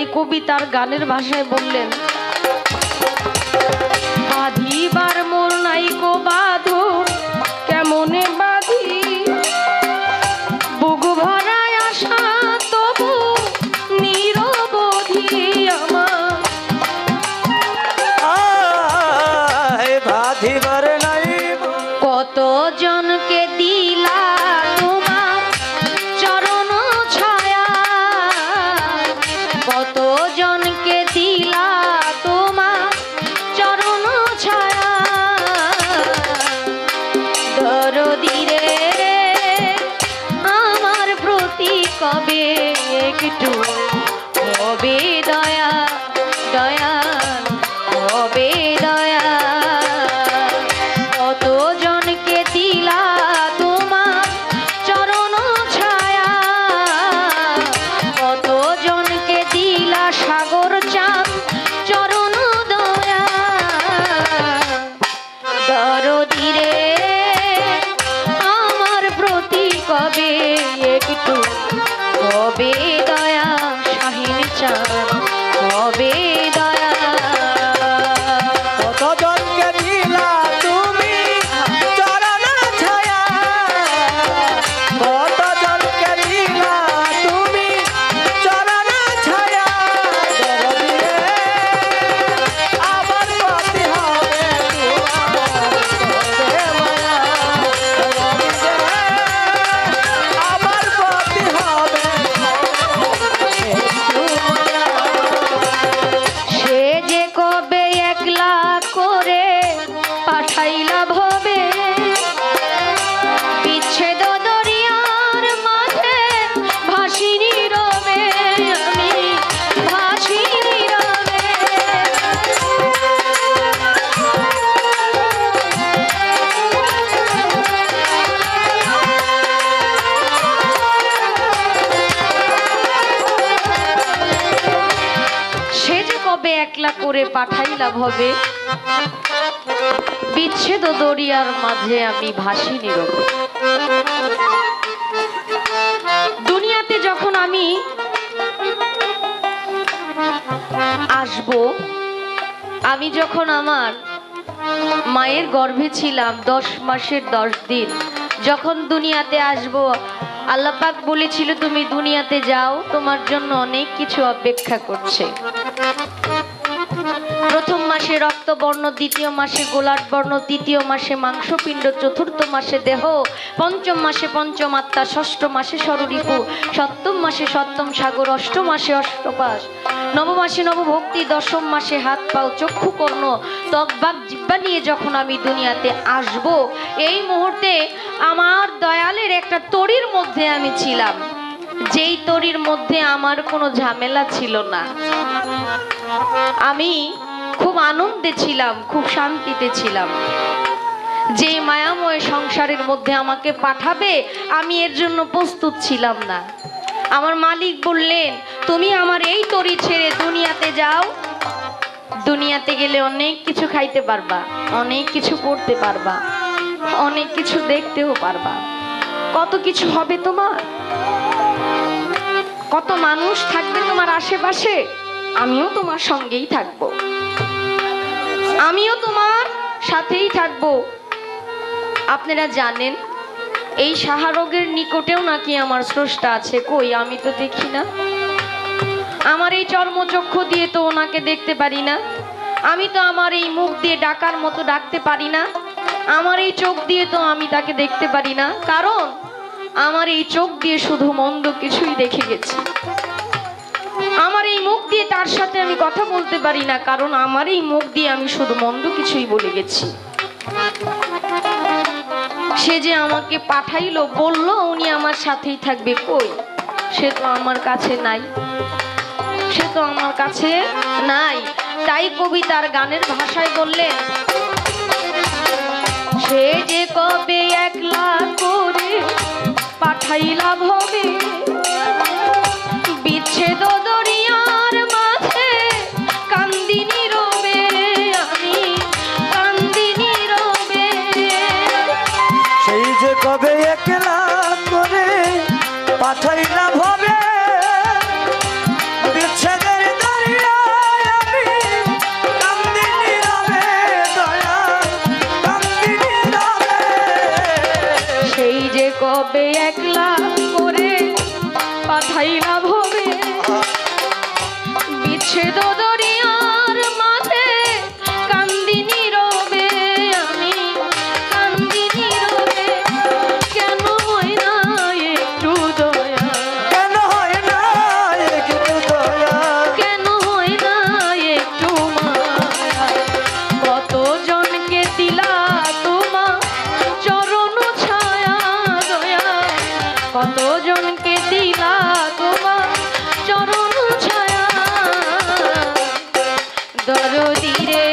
এই কবিতার গানের ভাষায় বললেন বাধিবার মোর নাই গো বাঁধো কেমনে বাঁধি শাহিন করে পাঠাইলাম হবে। বিচ্ছেদ দরিয়ার মাঝে আমি ভাসি নীরবে। দুনিয়াতে যখন আমি আসব, আমি যখন আমার মায়ের গর্ভে ছিলাম দশ মাসের দশ দিন, যখন দুনিয়াতে আসব আল্লাপাক বলেছিল, তুমি দুনিয়াতে যাও, তোমার জন্য অনেক কিছু অপেক্ষা করছে। প্রথম মাসে রক্তবর্ণ, দ্বিতীয় মাসে গোলাট বর্ণ তৃতীয় মাসে মাংসপিণ্ড, চতুর্থ মাসে দেহ, পঞ্চম মাসে পঞ্চম আত্মা, ষষ্ঠ মাসে সররিপু সপ্তম মাসে সপ্তম সাগর, অষ্টম মাসে অষ্টপাশ নবমাসে নবভক্তি, দশম মাসে হাত পাও, চক্ষু কর্ণ তকবাক জিব্বা নিয়ে যখন আমি দুনিয়াতে আসব, এই মুহূর্তে আমার দয়ালের একটা তরির মধ্যে আমি ছিলাম। যেই তরির মধ্যে আমার কোনো ঝামেলা ছিল না। আমি আনন্দে ছিলাম, খুব শান্তিতে ছিলাম। যে মায়াময় সংসারের মধ্যে আমাকে পাঠাবে, আমি এর জন্য প্রস্তুত ছিলাম না। আমার মালিক বললেন, তুমি আমার এই তরি ছেড়ে দুনিয়াতে যাও। দুনিয়াতে গেলে অনেক কিছু খাইতে পারবা, অনেক কিছু পড়তে পারবা, অনেক কিছু দেখতেও পারবা। কত কিছু হবে তোমার? কত মানুষ থাকবে তোমার আশেপাশে? আমিও তোমার সঙ্গেই থাকব। আমিও তোমার সাথেই থাকব। আপনারা জানেন, এই সাহারোগের নিকটেও নাকি আমার স্রষ্টা আছে। কই, আমি তো দেখি না। আমার এই চর্মচক্ষু দিয়ে তো ওনাকে দেখতে পারি না। আমি তো আমার এই মুখ দিয়ে ডাকার মতো ডাকতে পারি না। আমার এই চোখ দিয়ে তো আমি তাকে দেখতে পারি না। কারণ, আমার এই চোখ দিয়ে শুধু মন্দ কিছুই দেখে গেছি। আমার এই মুখ দিয়ে তার সাথে আমি কথা বলতে পারি না, কারণ আমার এই মুখ দিয়ে আমি শুধু মন্দ কিছুই বলে গেছি। সে যে আমাকে পাঠাইলো, বলল, উনি আমার সাথেই থাকবে, কই? সে তো আমার কাছে নাই। সে তো আমার কাছে নাই। তাই কবিতার গানের ভাষায় বললেন, সে যে কবে একলা করে পাঠাইলা ভবে কবে একলা পাঠাইলা ভবে দরদি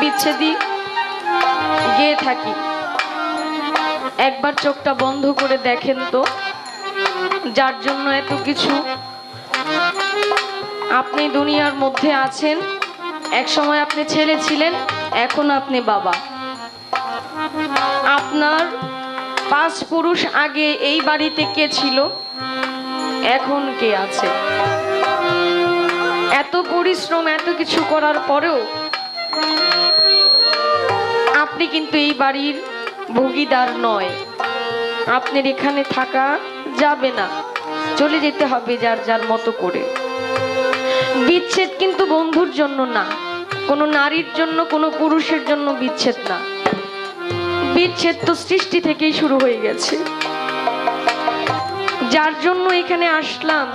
বিচ্ছেদই গেয়ে থাকি। একবার চোখটা বন্ধ করে দেখেন তো, যার জন্য এত কিছু। আপনি দুনিয়ার মধ্যে আছেন এক সময় আপনি ছেলে ছিলেন, এখন আপনি বাবা। আপনার পাঁচ পুরুষ আগে এই বাড়িতে কে ছিল? এখন কে আছে? এত পরিশ্রম, এত কিছু করার পরেও আপনি কিন্তু এই বাড়ির ভোগীদার নয়। আপনার এখানে থাকা যাবে না। চলে যেতে হবে যার যার মতো করে। বিচ্ছেদ কিন্তু বন্ধুর জন্য না। কোনো নারীর জন্য, কোনো পুরুষের জন্য বিচ্ছেদ না। বিচ্ছেদ তো সৃষ্টি থেকেই শুরু হয়ে গেছে। যার জন্য এখানে আসলাম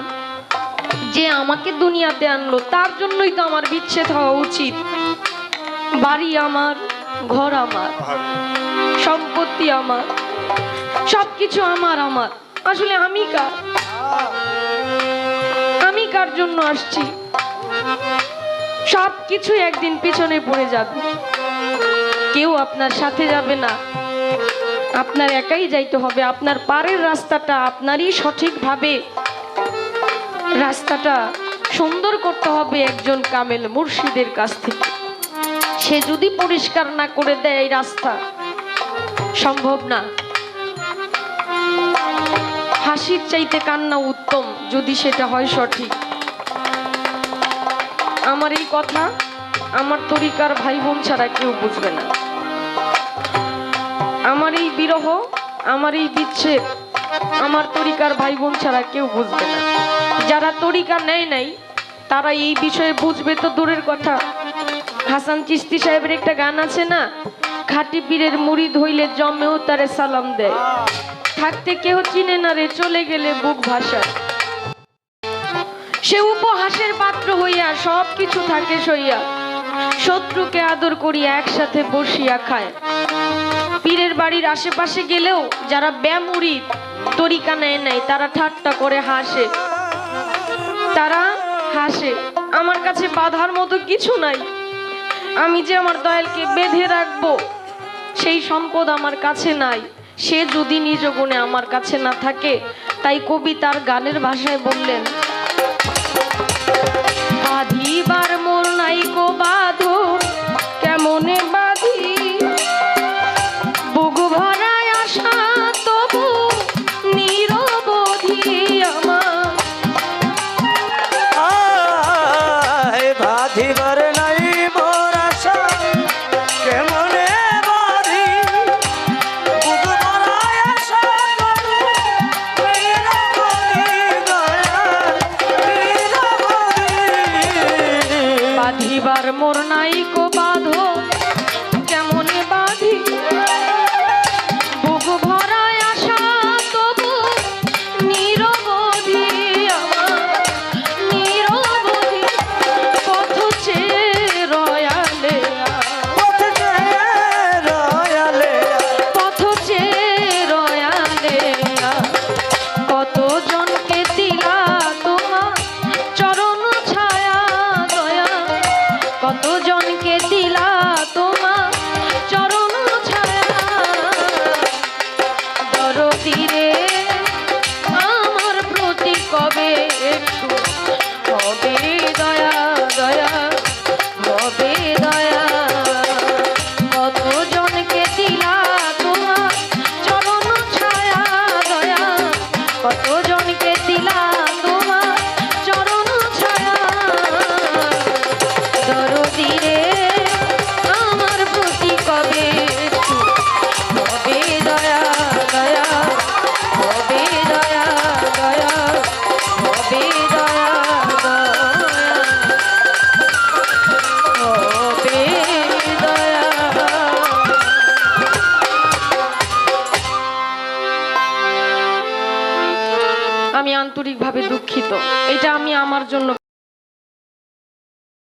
যে আমাকে দুনিয়াতে আনলো, তার জন্যই তো আমার বিচ্ছেদ হওয়া উচিত। বাড়ি আমার ঘর আমার। সম্পত্তি আমার। সবকিছু আমার আমার। আসলে আমি কার? আমি কার জন্য আসছি? সব কিছু একদিন পিছনে পড়ে যাবে। কেউ আপনার সাথে যাবে না। আপনার একাই যাইতে হবে। আপনার পারের রাস্তাটা আপনারই সঠিকভাবে রাস্তাটা সুন্দর করতে হবে একজন কামেল মুর্শিদের কাছ থেকে। সে যদি পরিষ্কার না করে দেয় এই রাস্তা, সম্ভব না। হাসির চাইতে কান্না উত্তম, যদি সেটা হয় সঠিক। আমার এই কথা, আমার তরিকার ভাই বোন ছাড়া কেউ বুঝবে না। আমার এই বিরহ, আমার এই বিচ্ছেদ, আমার তরিকার ভাই বোন ছাড়া কেউ বুঝবে না। যারা তরিকা নেয় নাই, তারা এই বিষয়ে বুঝবে তো দূরের কথা। হাসান চিস্তি সাহেবের একটা গান আছে না? খাটি পীরের মুড়ি ধইলে জমেও তারে সালাম দেয়। থাকতে কেউ চিনে না রে, চলে গেলে বুক ভাষায় সে উপহাসের পাত্র হইয়া সব কিছু থাকে সইয়া, শত্রুকে আদর করিয়া একসাথে বসিয়া খায়। পীরের বাড়ির আশেপাশে গেলেও যারা ব্যামুরি তরিকা নেয় নাই, তারা ঠাট্টা করে হাসে। তারা হাসে, আমার কাছে বাধার মতো কিছু নাই। আমি যে আমার দয়ালকে বেঁধে রাখব, সেই সম্পদ আমার কাছে নাই। সে যদি নিজ গুণে আমার কাছে না থাকে, তাই কবি তার গানের ভাষায় বললেন में